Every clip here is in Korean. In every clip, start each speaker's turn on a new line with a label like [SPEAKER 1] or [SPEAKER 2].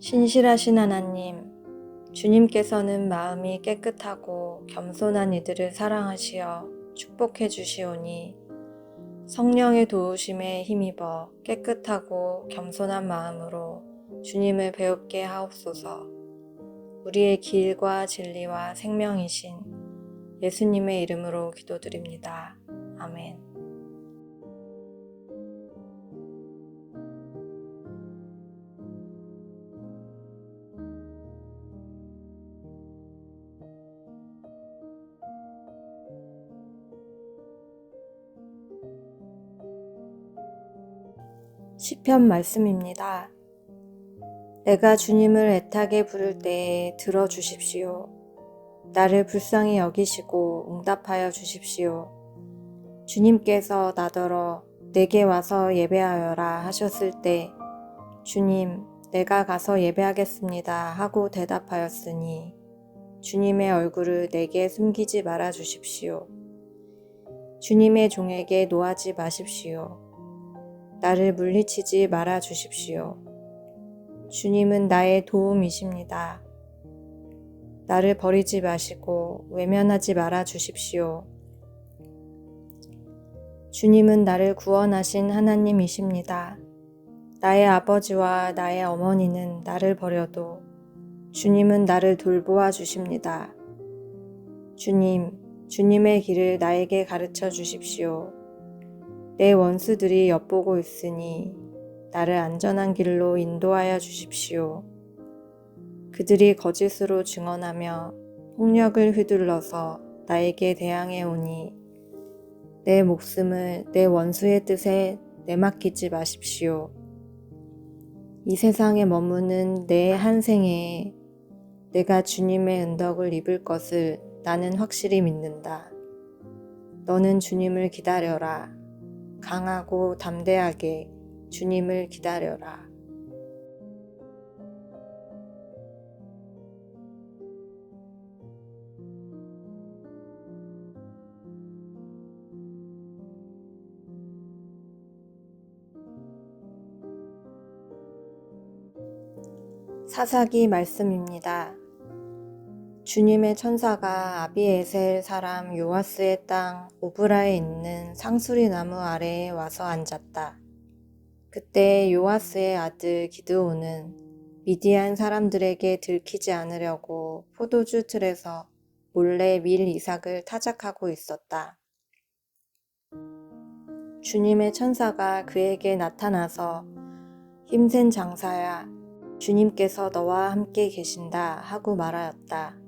[SPEAKER 1] 신실하신 하나님, 주님께서는 마음이 깨끗하고 겸손한 이들을 사랑하시어 축복해 주시오니 성령의 도우심에 힘입어 깨끗하고 겸손한 마음으로 주님을 배웁게 하옵소서. 우리의 길과 진리와 생명이신 예수님의 이름으로 기도드립니다. 아멘. 시편 말씀입니다. 내가 주님을 애타게 부를 때에 들어 주십시오. 나를 불쌍히 여기시고 응답하여 주십시오. 주님께서 나더러 내게 와서 예배하여라 하셨을 때 주님, 내가 가서 예배하겠습니다 하고 대답하였으니 주님의 얼굴을 내게 숨기지 말아 주십시오. 주님의 종에게 노하지 마십시오. 나를 물리치지 말아 주십시오. 주님은 나의 도움이십니다. 나를 버리지 마시고 외면하지 말아 주십시오. 주님은 나를 구원하신 하나님이십니다. 나의 아버지와 나의 어머니는 나를 버려도 주님은 나를 돌보아 주십니다. 주님, 주님의 길을 나에게 가르쳐 주십시오. 내 원수들이 엿보고 있으니 나를 안전한 길로 인도하여 주십시오. 그들이 거짓으로 증언하며 폭력을 휘둘러서 나에게 대항해 오니 내 목숨을 내 원수의 뜻에 내맡기지 마십시오. 이 세상에 머무는 내 한 생에 내가 주님의 은덕을 입을 것을 나는 확실히 믿는다. 너는 주님을 기다려라. 강하고 담대하게 주님을 기다려라. 사사기 말씀입니다. 주님의 천사가 아비에셀 사람 요아스의 땅 오브라에 있는 상수리 나무 아래에 와서 앉았다. 그때 요아스의 아들 기드온은 미디안 사람들에게 들키지 않으려고 포도주 틀에서 몰래 밀 이삭을 타작하고 있었다. 주님의 천사가 그에게 나타나서 힘센 장사야, 주님께서 너와 함께 계신다 하고 말하였다.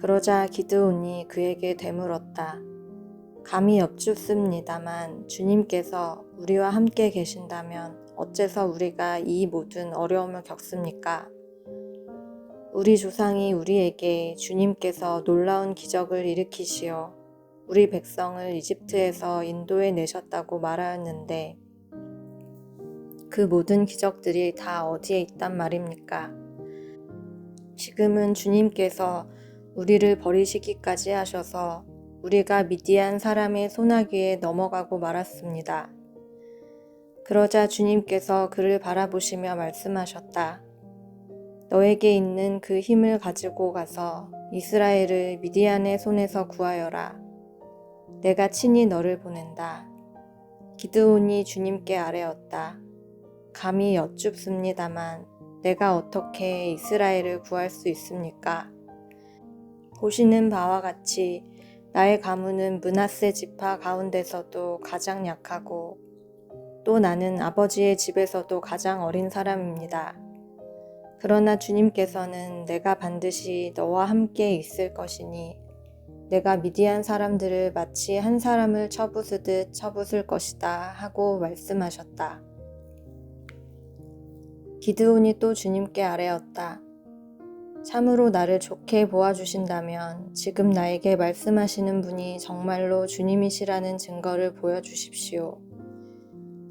[SPEAKER 1] 그러자 기드온이 그에게 되물었다. 감히 엽죽습니다만 주님께서 우리와 함께 계신다면 어째서 우리가 이 모든 어려움을 겪습니까? 우리 조상이 우리에게 주님께서 놀라운 기적을 일으키시어 우리 백성을 이집트에서 인도해 내셨다고 말하였는데 그 모든 기적들이 다 어디에 있단 말입니까? 지금은 주님께서 우리를 버리시기까지 하셔서 우리가 미디안 사람의 소나기에 넘어가고 말았습니다. 그러자 주님께서 그를 바라보시며 말씀하셨다. 너에게 있는 그 힘을 가지고 가서 이스라엘을 미디안의 손에서 구하여라. 내가 친히 너를 보낸다. 기드온이 주님께 아뢰었다. 감히 여쭙습니다만 내가 어떻게 이스라엘을 구할 수 있습니까? 보시는 바와 같이 나의 가문은 문하세 지파 가운데서도 가장 약하고 또 나는 아버지의 집에서도 가장 어린 사람입니다. 그러나 주님께서는 내가 반드시 너와 함께 있을 것이니 내가 미디안 사람들을 마치 한 사람을 쳐부수듯 쳐부술 것이다 하고 말씀하셨다. 기드온이 또 주님께 아뢰었다. 참으로 나를 좋게 보아주신다면 지금 나에게 말씀하시는 분이 정말로 주님이시라는 증거를 보여주십시오.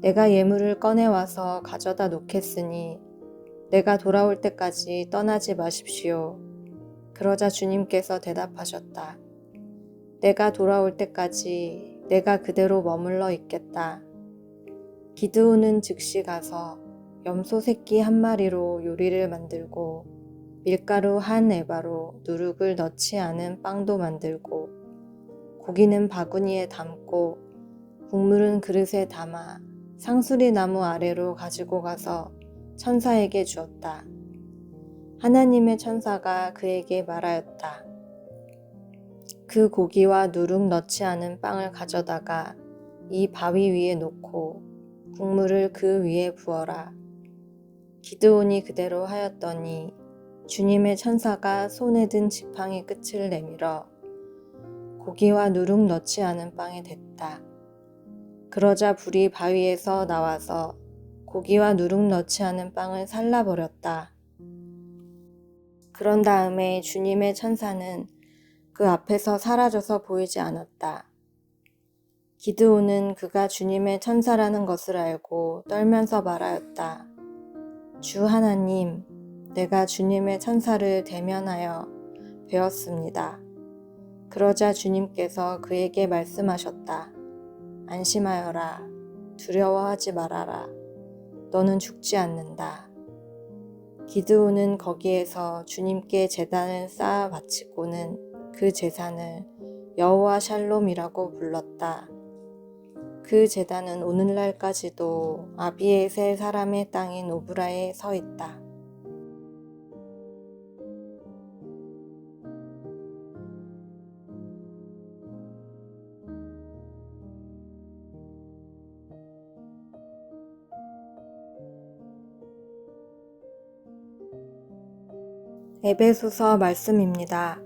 [SPEAKER 1] 내가 예물을 꺼내와서 가져다 놓겠으니 내가 돌아올 때까지 떠나지 마십시오. 그러자 주님께서 대답하셨다. 내가 돌아올 때까지 내가 그대로 머물러 있겠다. 기드온은 즉시 가서 염소 새끼 한 마리로 요리를 만들고 밀가루 한 에바로 누룩을 넣지 않은 빵도 만들고 고기는 바구니에 담고 국물은 그릇에 담아 상수리 나무 아래로 가지고 가서 천사에게 주었다. 하나님의 천사가 그에게 말하였다. 그 고기와 누룩 넣지 않은 빵을 가져다가 이 바위 위에 놓고 국물을 그 위에 부어라. 기드온이 그대로 하였더니 주님의 천사가 손에 든 지팡이 끝을 내밀어 고기와 누룩 넣지 않은 빵에 댔다. 그러자 불이 바위에서 나와서 고기와 누룩 넣지 않은 빵을 살라버렸다. 그런 다음에 주님의 천사는 그 앞에서 사라져서 보이지 않았다. 기드온은 그가 주님의 천사라는 것을 알고 떨면서 말하였다. 주 하나님, 내가 주님의 천사를 대면하여 배웠습니다. 그러자 주님께서 그에게 말씀하셨다. 안심하여라. 두려워하지 말아라. 너는 죽지 않는다. 기드온은 거기에서 주님께 재단을 쌓아 바치고는 그 재산을 여호와 샬롬이라고 불렀다. 그 재단은 오늘날까지도 아비에셀 사람의 땅인 오브라에 서 있다. 에베소서 말씀입니다.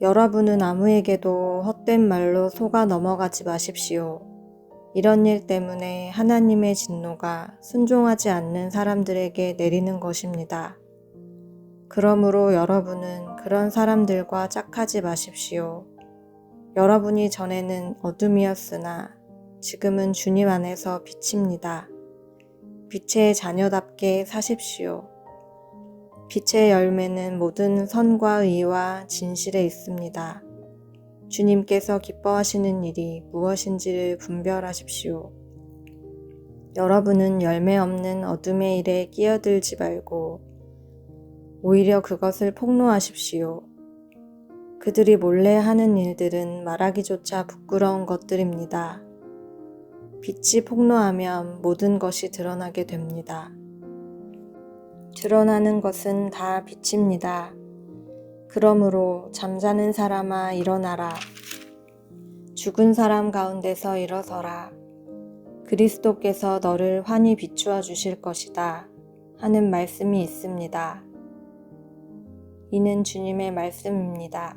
[SPEAKER 1] 여러분은 아무에게도 헛된 말로 속아 넘어가지 마십시오. 이런 일 때문에 하나님의 진노가 순종하지 않는 사람들에게 내리는 것입니다. 그러므로 여러분은 그런 사람들과 짝하지 마십시오. 여러분이 전에는 어둠이었으나 지금은 주님 안에서 빛입니다. 빛의 자녀답게 사십시오. 빛의 열매는 모든 선과 의와 진실에 있습니다. 주님께서 기뻐하시는 일이 무엇인지를 분별하십시오. 여러분은 열매 없는 어둠의 일에 끼어들지 말고 오히려 그것을 폭로하십시오. 그들이 몰래 하는 일들은 말하기조차 부끄러운 것들입니다. 빛이 폭로하면 모든 것이 드러나게 됩니다. 드러나는 것은 다 빛입니다. 그러므로 잠자는 사람아 일어나라. 죽은 사람 가운데서 일어서라. 그리스도께서 너를 환히 비추어 주실 것이다. 하는 말씀이 있습니다. 이는 주님의 말씀입니다.